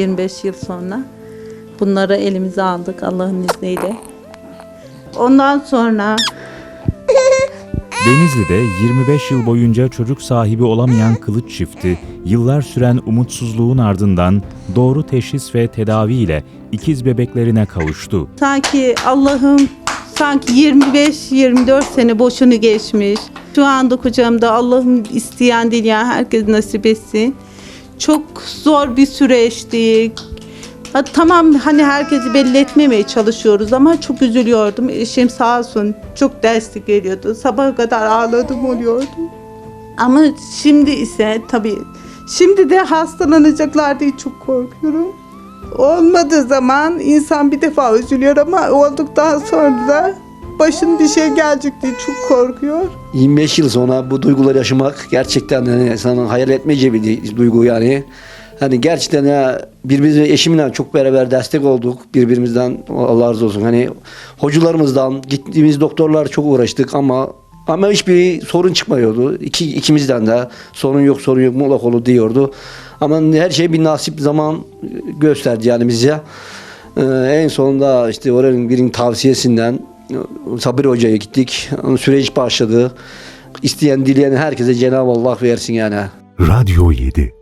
25 yıl sonra bunları elimize aldık Allah'ın izniyle. Ondan sonra Denizli'de 25 yıl boyunca çocuk sahibi olamayan kılıç çifti, yıllar süren umutsuzluğun ardından doğru teşhis ve tedavi ile ikiz bebeklerine kavuştu. sanki Allah'ım sanki 25-24 sene boşunu geçmiş. Şu anda kucağımda Allah'ım isteyen dileyen herkes nasip etsin. Çok zor bir süreçti. Ha, tamam hani herkesi belli etmemeye çalışıyoruz ama çok üzülüyordum. Eşim sağ olsun çok destek veriyordu. Sabaha kadar ağladım oluyordum. Ama şimdi ise tabii şimdi de hastalanacaklar diye çok korkuyorum. Olmadığı zaman insan bir defa üzülüyor ama olduktan sonra da başın bir şey gelecek diye çok korkuyor. 25 yıl sonra bu duyguları yaşamak gerçekten hani insanın hayal etmeyeceği bir duygu yani. Hani gerçekten ya birbirimize eşimle çok beraber destek olduk birbirimizden Allah razı olsun. Hani hocalarımızdan gittiğimiz doktorlar çok uğraştık ama ama hiçbir sorun çıkmıyordu. İki, ikimizden de sorun yok sorun yok mutlak olur diyordu. Ama her şey bir nasip zaman gösterdi yani bize. Ee, en sonunda işte oranın birinin tavsiyesinden Sabir Hoca'ya gittik. Süreç başladı. İsteyen dileyen herkese Cenab-ı Allah versin yani. Radyo 7